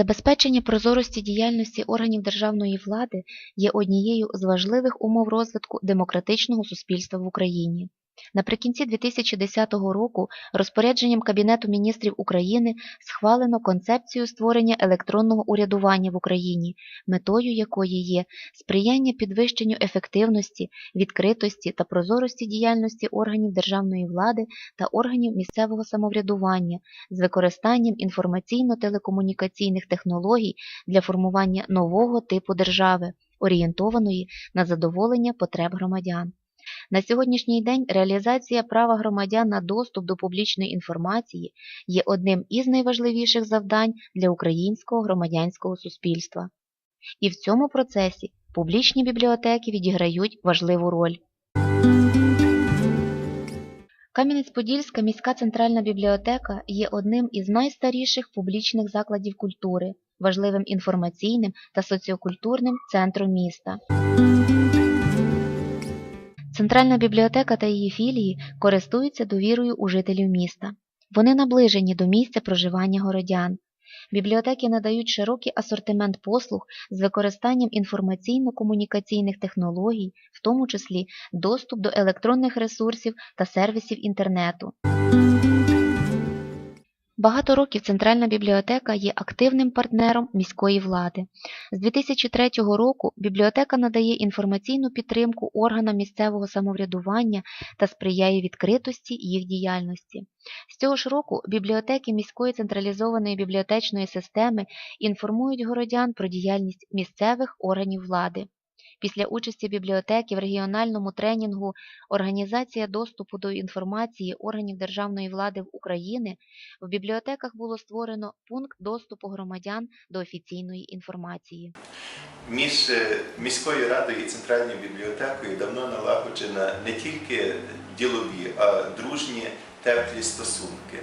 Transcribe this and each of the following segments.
Забезпечення прозорості діяльності органів державної влади є однією з важливих умов розвитку демократичного суспільства в Україні. Наприкінці 2010 року розпорядженням Кабінету міністрів України схвалено концепцію створення електронного урядування в Україні, метою якої є сприяння підвищенню ефективності, відкритості та прозорості діяльності органів державної влади та органів місцевого самоврядування з використанням інформаційно-телекомунікаційних технологій для формування нового типу держави, орієнтованої на задоволення потреб громадян. На сьогоднішній день реалізація права громадян на доступ до публічної інформації є одним із найважливіших завдань для українського громадянського суспільства. І в цьому процесі публічні бібліотеки відіграють важливу роль. Кам'янець-Подільська міська центральна бібліотека є одним із найстаріших публічних закладів культури, важливим інформаційним та соціокультурним центром міста. Центральна бібліотека та її філії користуються довірою у жителів міста. Вони наближені до місця проживання городян. Бібліотеки надають широкий асортимент послуг з використанням інформаційно-комунікаційних технологій, в тому числі доступ до електронних ресурсів та сервісів інтернету. Багато років Центральна бібліотека є активним партнером міської влади. З 2003 року бібліотека надає інформаційну підтримку органам місцевого самоврядування та сприяє відкритості їх діяльності. З цього ж року бібліотеки міської централізованої бібліотечної системи інформують городян про діяльність місцевих органів влади. Після участі бібліотеки в регіональному тренінгу Організація доступу до інформації органів державної влади в України в бібліотеках було створено пункт доступу громадян до офіційної інформації. Між е, міською радою і центральною бібліотекою давно налагоджена не тільки ділові, а дружні теплі стосунки.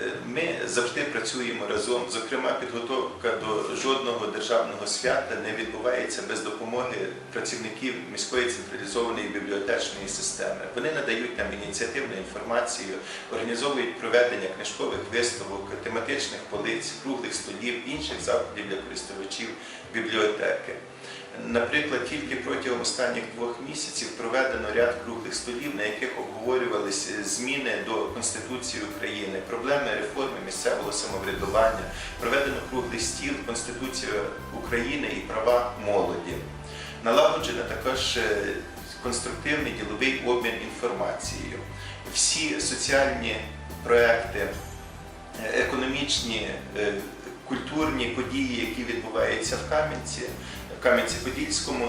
Е, Ми завжди працюємо разом. Зокрема, підготовка до жодного державного свята не відбувається без допомоги працівників міської централізованої бібліотечної системи. Вони надають нам ініціативну інформацію, організовують проведення книжкових виставок, тематичних полиць, круглих столів, інших заходів для користувачів бібліотеки. Наприклад, тільки протягом останніх двох місяців проведено ряд круглих столів, на яких обговорювалися зміни до Конституції України, проблеми реформи місцевого самоврядування, проведено круглий стіл Конституція України і права молоді. Налагоджено також е, конструктивний діловий обмін інформацією. Всі соціальні проекти, е, економічні, е, культурні події, які відбуваються в Кам'янці, в Кам'янці-Подільському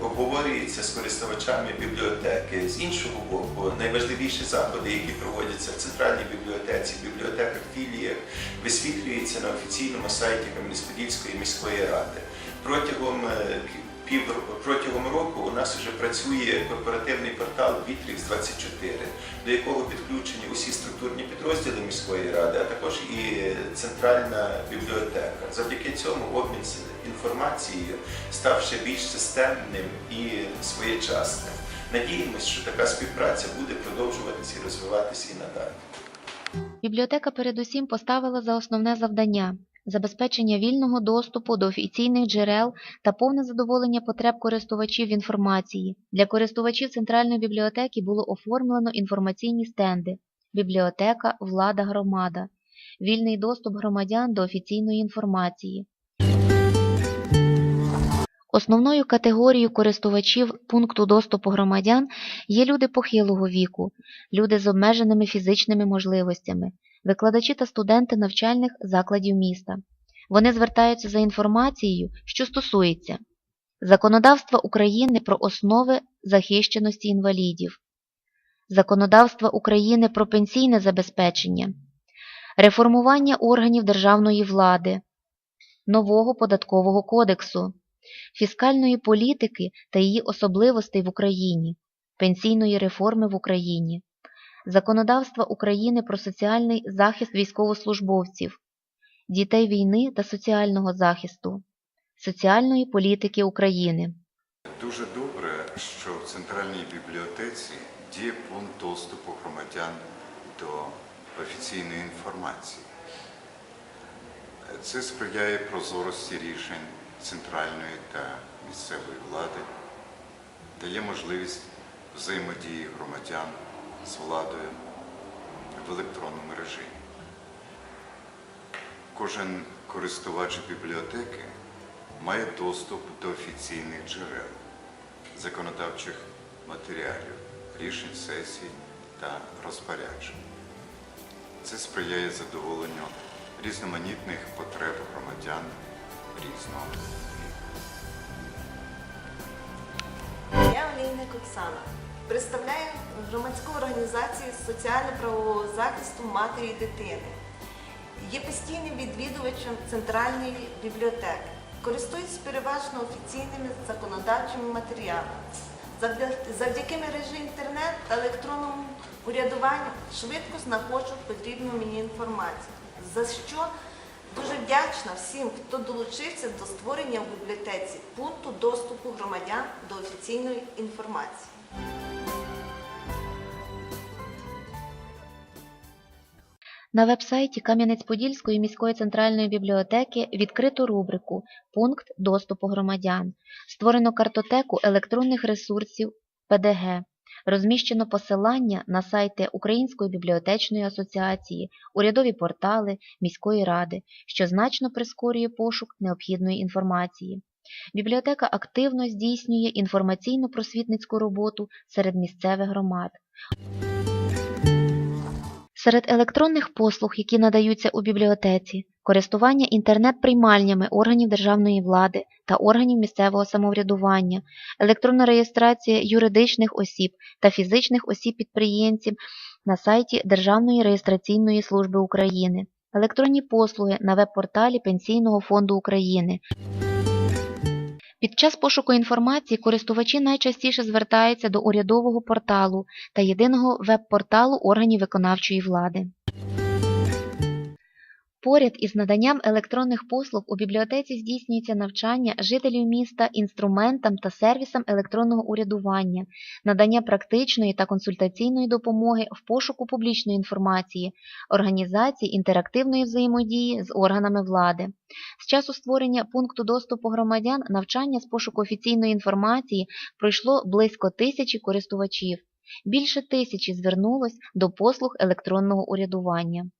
обговорюється з користувачами бібліотеки. З іншого боку, найважливіші заходи, які проводяться в центральній бібліотеці, бібліотеках, філіях, висвітлюються на офіційному сайті Кам'янець-Подільської міської ради. Протягом е, пів протягом року у нас вже працює корпоративний портал Bittrex 24 до якого підключені усі структурні підрозділи міської ради, а також і центральна бібліотека. Завдяки цьому обмін інформацією став ще більш системним і своєчасним. Надіємось, що така співпраця буде продовжуватися і розвиватися і надалі. Бібліотека передусім поставила за основне завдання забезпечення вільного доступу до офіційних джерел та повне задоволення потреб користувачів інформації. Для користувачів центральної бібліотеки було оформлено інформаційні стенди бібліотека, влада, громада, вільний доступ громадян до офіційної інформації. Основною категорією користувачів пункту доступу громадян є люди похилого віку, люди з обмеженими фізичними можливостями, викладачі та студенти навчальних закладів міста. Вони звертаються за інформацією, що стосується законодавства України про основи захищеності інвалідів, законодавства України про пенсійне забезпечення, реформування органів державної влади, нового податкового кодексу, фіскальної політики та її особливостей в Україні, пенсійної реформи в Україні, законодавства України про соціальний захист військовослужбовців, дітей війни та соціального захисту, соціальної політики України. Дуже добре, що в центральній бібліотеці діє пункт доступу громадян до офіційної інформації. Це сприяє прозорості рішень центральної та місцевої влади, дає можливість взаємодії громадян з владою в електронному режимі. Кожен користувач бібліотеки має доступ до офіційних джерел, законодавчих матеріалів, рішень сесій та розпоряджень. Це сприяє задоволенню різноманітних потреб громадян різного віку. Я Олійник Оксана. Представляю громадську організацію соціально-правового захисту матері і дитини. Є постійним відвідувачем центральної бібліотеки. Користуюсь переважно офіційними законодавчими матеріалами. Завдяки мережі інтернет та електронному урядуванню швидко знаходжу потрібну мені інформацію. За що дуже вдячна всім, хто долучився до створення в бібліотеці пункту доступу громадян до офіційної інформації. На веб-сайті Кам'янець-Подільської міської центральної бібліотеки відкрито рубрику Пункт доступу громадян. Створено картотеку електронних ресурсів ПДГ. Розміщено посилання на сайти Української бібліотечної асоціації, урядові портали міської ради, що значно прискорює пошук необхідної інформації. Бібліотека активно здійснює інформаційно-просвітницьку роботу серед місцевих громад. Серед електронних послуг, які надаються у бібліотеці, користування інтернет-приймальнями органів державної влади та органів місцевого самоврядування, електронна реєстрація юридичних осіб та фізичних осіб-підприємців на сайті Державної реєстраційної служби України, електронні послуги на веб-порталі Пенсійного фонду України. Під час пошуку інформації користувачі найчастіше звертаються до урядового порталу та єдиного веб-порталу органів виконавчої влади. Поряд із наданням електронних послуг у бібліотеці здійснюється навчання жителів міста інструментам та сервісам електронного урядування, надання практичної та консультаційної допомоги в пошуку публічної інформації, організації інтерактивної взаємодії з органами влади. З часу створення пункту доступу громадян навчання з пошуку офіційної інформації пройшло близько тисячі користувачів. Більше тисячі звернулось до послуг електронного урядування.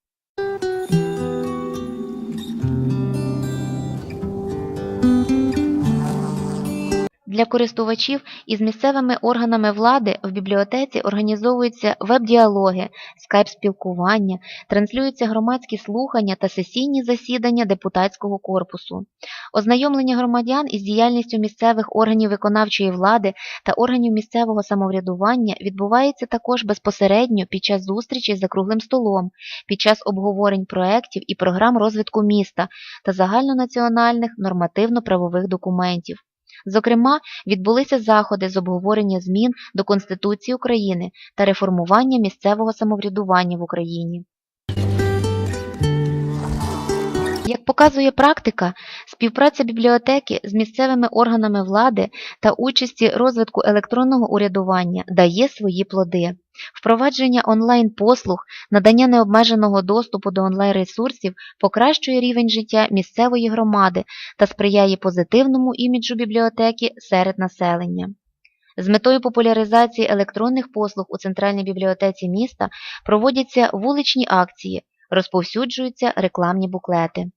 Для користувачів із місцевими органами влади в бібліотеці організовуються веб-діалоги, скайп-спілкування, транслюються громадські слухання та сесійні засідання депутатського корпусу. Ознайомлення громадян із діяльністю місцевих органів виконавчої влади та органів місцевого самоврядування відбувається також безпосередньо під час зустрічей за круглим столом, під час обговорень проєктів і програм розвитку міста та загальнонаціональних нормативно-правових документів. Зокрема, відбулися заходи з обговорення змін до Конституції України та реформування місцевого самоврядування в Україні. Як показує практика, співпраця бібліотеки з місцевими органами влади та участі розвитку електронного урядування дає свої плоди. Впровадження онлайн-послуг, надання необмеженого доступу до онлайн-ресурсів покращує рівень життя місцевої громади та сприяє позитивному іміджу бібліотеки серед населення. З метою популяризації електронних послуг у центральній бібліотеці міста проводяться вуличні акції, розповсюджуються рекламні буклети.